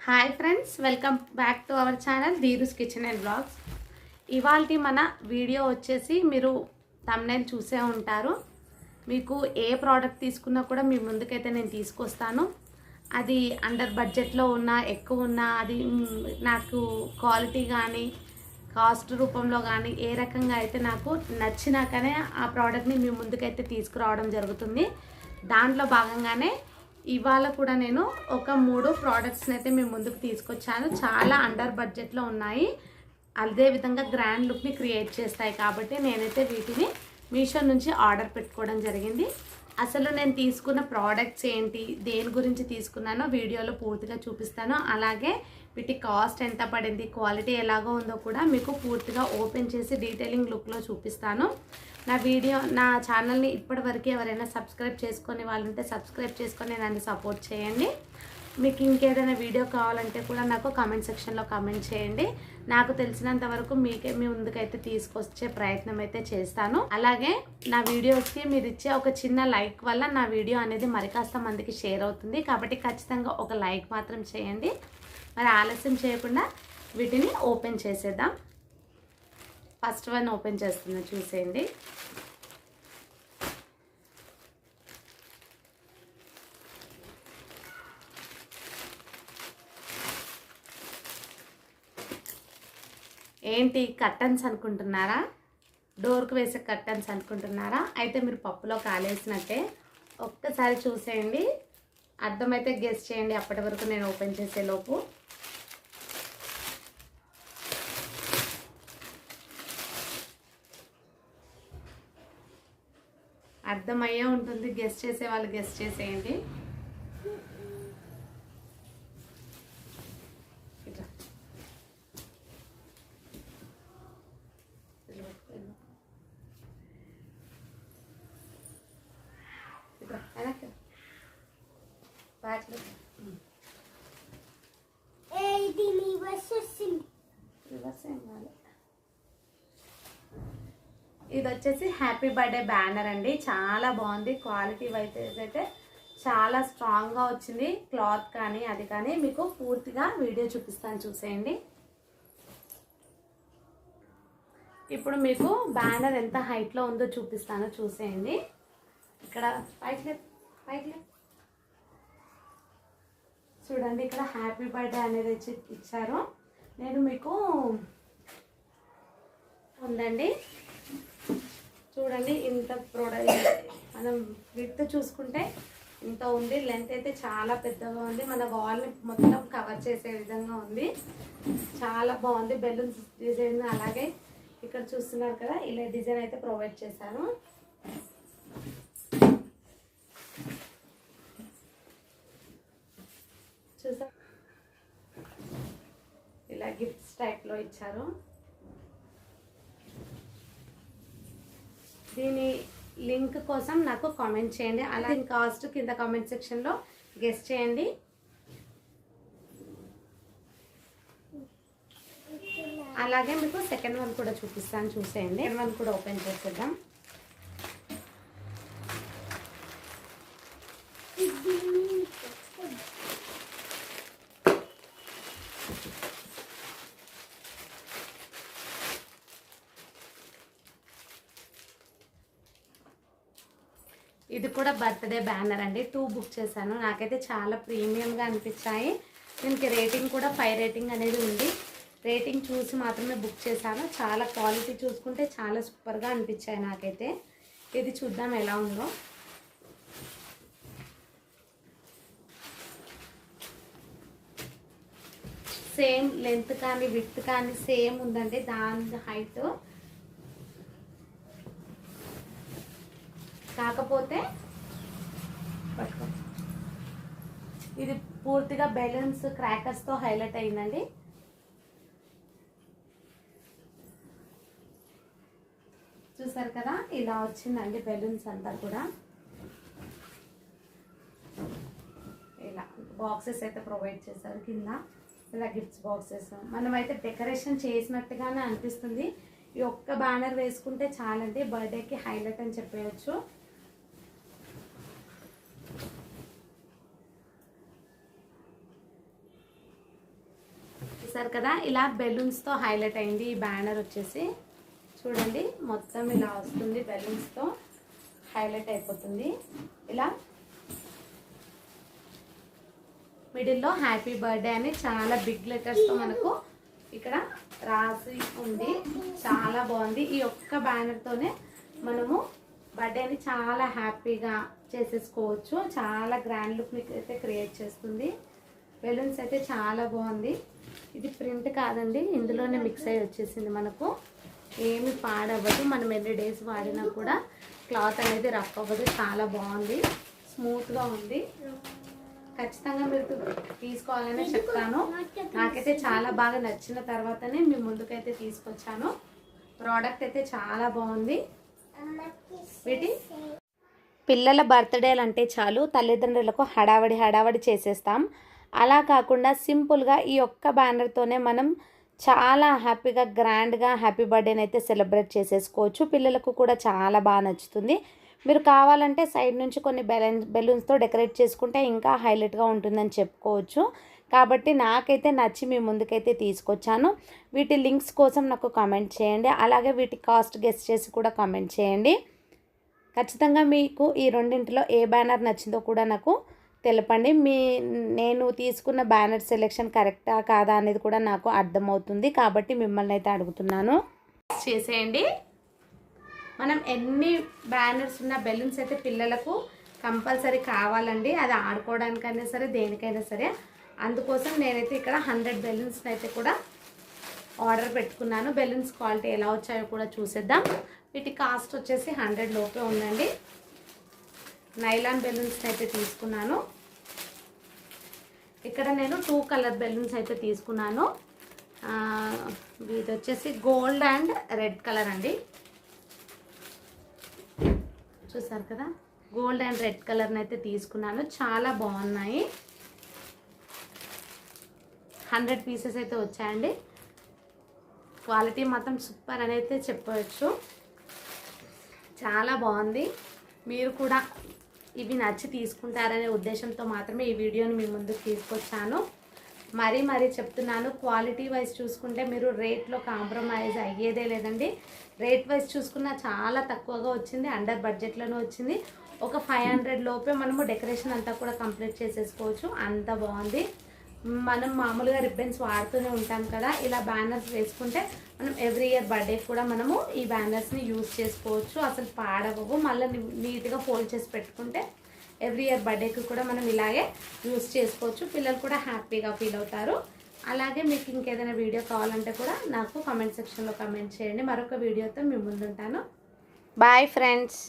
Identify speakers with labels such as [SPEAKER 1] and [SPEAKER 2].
[SPEAKER 1] Hi friends welcome back to our channel Dheerus kitchen and blogs ఇవాళ మన video వచ్చేసి మీరు తమ్నైల్ చూసే ఉంటారు. మీకు ఏ ప్రోడక్ట్ తీసుకున్నా కూడా మీ ముందుకైతే నేను తీసుకొస్తాను. అది అండర్ బడ్జెట్లో ఉన్నా ఎక్కువ ఉన్నా అది నాకు క్వాలిటీ కానీ కాస్ట్ రూపంలో కానీ ఏ రకంగా అయితే నాకు నచ్చినాకనే ఆ ప్రోడక్ట్ని మీ ముందుకైతే తీసుకురావడం జరుగుతుంది. దాంట్లో భాగంగానే ఇవాళ కూడా నేను ఒక మూడు ప్రోడక్ట్స్ని అయితే మీ ముందుకు తీసుకొచ్చాను. చాలా అండర్ బడ్జెట్లో ఉన్నాయి. అదే విధంగా గ్రాండ్ లుక్ని క్రియేట్ చేస్తాయి కాబట్టి నేనైతే వీటిని మీషో నుంచి ఆర్డర్ పెట్టుకోవడం జరిగింది. అసలు నేను తీసుకున్న ప్రోడక్ట్స్ ఏంటి దేని గురించి తీసుకున్నానో వీడియోలో పూర్తిగా చూపిస్తాను. అలాగే వీటి కాస్ట్ ఎంత పడింది క్వాలిటీ ఎలాగో ఉందో కూడా మీకు పూర్తిగా ఓపెన్ చేసి డీటెయిలింగ్ లుక్లో చూపిస్తాను. నా వీడియో నా ఛానల్ని ఇప్పటివరకు ఎవరైనా సబ్స్క్రైబ్ చేసుకొని వాళ్ళు ఉంటే సబ్స్క్రైబ్ చేసుకొని నన్ను సపోర్ట్ చేయండి. మీకు ఇంకేదైనా వీడియో కావాలంటే కూడా నాకు కామెంట్ సెక్షన్లో కామెంట్ చేయండి. నాకు తెలిసినంత వరకు మీకే మీ ముందుకైతే తీసుకొచ్చే ప్రయత్నం అయితే చేస్తాను. అలాగే నా వీడియోస్కి మీరు ఇచ్చే ఒక చిన్న లైక్ వల్ల నా వీడియో అనేది మరి కాస్త మందికి షేర్ అవుతుంది. కాబట్టి ఖచ్చితంగా ఒక లైక్ మాత్రం చేయండి. మరి ఆలస్యం చేయకుండా వీటిని ఓపెన్ చేసేద్దాం. ఫస్ట్ వన్ ఓపెన్ చేస్తున్నా చూసేయండి. ఏంటి కర్టన్స్ అనుకుంటున్నారా? డోర్కి వేసే కర్టన్స్ అనుకుంటున్నారా? అయితే మీరు పప్పులో కాలేసినట్టే ఒక్కసారి చూసేయండి. అర్థమైతే గెస్ట్ చేయండి అప్పటి వరకు నేను ఓపెన్ చేసేలోపు అర్థమయ్యే ఉంటుంది. గెస్ట్ చేసే వాళ్ళు గెస్ట్ చేసేయండి. ఇట్లా.
[SPEAKER 2] ఇది
[SPEAKER 1] వచ్చేసి హ్యాపీ బర్త్డే బ్యానర్ అండి. చాలా బాగుంది. క్వాలిటీ వైజ్ అయితే చాలా స్ట్రాంగ్గా వచ్చింది. క్లాత్ కానీ అది కానీ మీకు పూర్తిగా వీడియో చూపిస్తాను. చూసేయండి. ఇప్పుడు మీకు బ్యానర్ ఎంత హైట్లో ఉందో చూపిస్తానో. చూసేయండి. ఇక్కడ పైకి లేపు, పైకి చూడండి ఇక్కడ హ్యాపీ బర్త్డే అనేది ఇచ్చారు. నేను మీకు ఉందండి. చూడండి ఇంత ప్రోడక్ట్ మనం విత్ చూసుకుంటే ఇంత ఉంది. లెంత్ అయితే చాలా పెద్దగా ఉంది. మన వాల్ని మొత్తం కవర్ చేసే విధంగా ఉంది. చాలా బాగుంది. బెలూన్స్ డిజైన్ అలాగే ఇక్కడ చూస్తున్నారు కదా ఇలా డిజైన్ అయితే ప్రొవైడ్ చేశాను. చూసా ఇలా గిఫ్ట్స్ టైప్లో ఇచ్చారు. దీని లింక్ కోసం నాకు కామెంట్ చేయండి. అలా దీని కాస్ట్ కింద కామెంట్ సెక్షన్లో గెస్ట్ చేయండి. అలాగే మీకు సెకండ్ వన్ కూడా చూపిస్తాను. చూసేయండి. సెకండ్ వన్ కూడా ఓపెన్ చేసేద్దాం
[SPEAKER 2] ఇది మీ బస్
[SPEAKER 1] ఇది కూడా బర్త్డే బ్యానర్ అండి. టూ బుక్ చేశాను. నాకైతే చాలా ప్రీమియంగా అనిపించాయి. దీనికి రేటింగ్ కూడా ఫైవ్ రేటింగ్ అనేది ఉంది. రేటింగ్ చూసి మాత్రమే బుక్ చేశాను. చాలా క్వాలిటీ చూసుకుంటే చాలా సూపర్గా అనిపించాయి నాకైతే. ఇది చూద్దాం ఎలా ఉందో. సేమ్ లెంత్ కానీ విత్ కానీ సేమ్ ఉందండి. దాని హైట్ కాకపోతే ఇది పూర్తిగా బెలూన్స్ క్రాకర్స్తో హైలైట్ అయిందండి. చూసారు కదా ఇలా వచ్చిందండి బెలూన్స్ అంతా కూడా. ఇలా బాక్సెస్ అయితే ప్రొవైడ్ చేశారు కింద. ఇలా గిఫ్ట్స్ బాక్సెస్ మనమైతే డెకరేషన్ చేసినట్టుగానే అనిపిస్తుంది. ఈ ఒక్క బ్యానర్ వేసుకుంటే చాలండి బర్త్డేకి హైలైట్ అని చెప్పేయచ్చు. చూసారు కదా ఇలా బెలూన్స్తో హైలైట్ అయింది ఈ బ్యానర్ వచ్చేసి. చూడండి మొత్తం ఇలా వస్తుంది బెలూన్స్తో హైలైట్ అయిపోతుంది. ఇలా మిడిల్లో హ్యాపీ బర్త్డే అని చాలా బిగ్ లెటర్స్తో మనకు ఇక్కడ రాసి ఉంది. చాలా బాగుంది. ఈ ఒక్క బ్యానర్తోనే మనము బర్త్డేని చాలా హ్యాపీగా చేసేసుకోవచ్చు. చాలా గ్రాండ్ లుక్ మీకు అయితే క్రియేట్ చేస్తుంది. బెలూన్స్ అయితే చాలా బాగుంది. ఇది ప్రింట్ కాదండి ఇందులోనే మిక్స్ అయ్యి వచ్చేసింది మనకు. ఏమి పాడవ్వదు మనం ఎన్ని డేస్ వాడినా కూడా క్లాత్ అనేది రఫ్ అవ్వదు చాలా బాగుంది. స్మూత్గా ఉంది. ఖచ్చితంగా మీరు తీసుకోవాలని చెప్తాను. నాకైతే చాలా బాగా నచ్చిన తర్వాతనే మీ ముందుకైతే తీసుకొచ్చాను. ప్రోడక్ట్ అయితే చాలా బాగుంది. వీటి? పిల్లల బర్త్డేలు అంటే చాలు తల్లిదండ్రులకు హడావడి హడావడి చేసేస్తాం. అలా కాకుండా సింపుల్గా ఈ ఒక్క బ్యానర్తోనే మనం చాలా హ్యాపీగా గ్రాండ్గా హ్యాపీ బర్త్డేని అయితే సెలబ్రేట్ చేసేసుకోవచ్చు. పిల్లలకు కూడా చాలా బాగా నచ్చుతుంది. మీరు కావాలంటే సైడ్ నుంచి కొన్ని బెలూన్ బెలూన్స్తో డెకరేట్ చేసుకుంటే ఇంకా హైలైట్గా ఉంటుందని చెప్పుకోవచ్చు. కాబట్టి నాకైతే నచ్చి మీ ముందుకైతే తీసుకొచ్చాను. వీటి లింక్స్ కోసం నాకు కామెంట్ చేయండి. అలాగే వీటి కాస్ట్ గెస్ట్ చేసి కూడా కామెంట్ చేయండి. ఖచ్చితంగా మీకు ఈ రెండింటిలో ఏ బ్యానర్ నచ్చిందో కూడా నాకు తెలపండి. మీ నేను తీసుకున్న బ్యానర్ సెలెక్షన్ కరెక్టా కాదా అనేది కూడా నాకు అర్థమవుతుంది. కాబట్టి మిమ్మల్ని అయితే అడుగుతున్నాను. చేసేయండి. మనం ఎన్ని బ్యానర్స్ ఉన్న బెలూన్స్ అయితే పిల్లలకు కంపల్సరీ కావాలండి. అది ఆడుకోవడానికైనా సరే దేనికైనా సరే. అందుకోసం నేనైతే ఇక్కడ హండ్రెడ్ బెలూన్స్ అయితే కూడా ఆర్డర్ పెట్టుకున్నాను. బెలూన్స్ క్వాలిటీ ఎలా వచ్చాయో కూడా చూసేద్దాం. వీటి కాస్ట్ వచ్చేసి హండ్రెడ్ లోపే ఉందండి. నైలాన్ బెలూన్స్ అయితే తీసుకున్నాను. ఇక్కడ నేను టూ కలర్ బెలూన్స్ అయితే తీసుకున్నాను. ఇది వచ్చేసి గోల్డ్ అండ్ రెడ్ కలర్ అండి. చూసారు కదా? గోల్డ్ అండ్ రెడ్ కలర్ని అయితే తీసుకున్నాను. చాలా బాగున్నాయి. హండ్రెడ్ పీసెస్ అయితే వచ్చాయండి. క్వాలిటీ మాత్రం సూపర్ అని అయితే చెప్పవచ్చు చాలా బాగుంది. మీరు కూడా ఇవి నచ్చి తీసుకుంటారనే ఉద్దేశంతో మాత్రమే ఈ వీడియోని మీ ముందుకు తీసుకొచ్చాను. మరీ మరీ చెప్తున్నాను క్వాలిటీ వైజ్ చూసుకుంటే మీరు రేట్లో కాంప్రమైజ్ అయ్యేదే లేదండి. రేట్ వైజ్ చూసుకున్నా చాలా తక్కువగా వచ్చింది అండర్ బడ్జెట్లోనే వచ్చింది. ఒక ఫైవ్ హండ్రెడ్ లోపే మనము డెకరేషన్ అంతా కూడా కంప్లీట్ చేసేసుకోవచ్చు. అంత బాగుంది. మనం మామూలుగా రిబ్బన్స్ వాడుతూనే ఉంటాం కదా ఇలా బ్యానర్స్ వేసుకుంటే మనం ఎవ్రీ ఇయర్ బర్త్డే కూడా మనము ఈ బ్యానర్స్ని యూజ్ చేసుకోవచ్చు. అసలు పాడవవు. మళ్ళీ నీట్గా ఫోల్డ్ చేసి పెట్టుకుంటే ఎవ్రీ ఇయర్ బర్త్డేకి కూడా మనం ఇలాగే యూజ్ చేసుకోవచ్చు. పిల్లలు కూడా హ్యాపీగా ఫీల్ అవుతారు. అలాగే మీకు ఇంకేదైనా వీడియో కావాలంటే కూడా నాకు కమెంట్ సెక్షన్లో కమెంట్ చేయండి. మరొక వీడియోతో మీ ముందుంటాను. Bye friends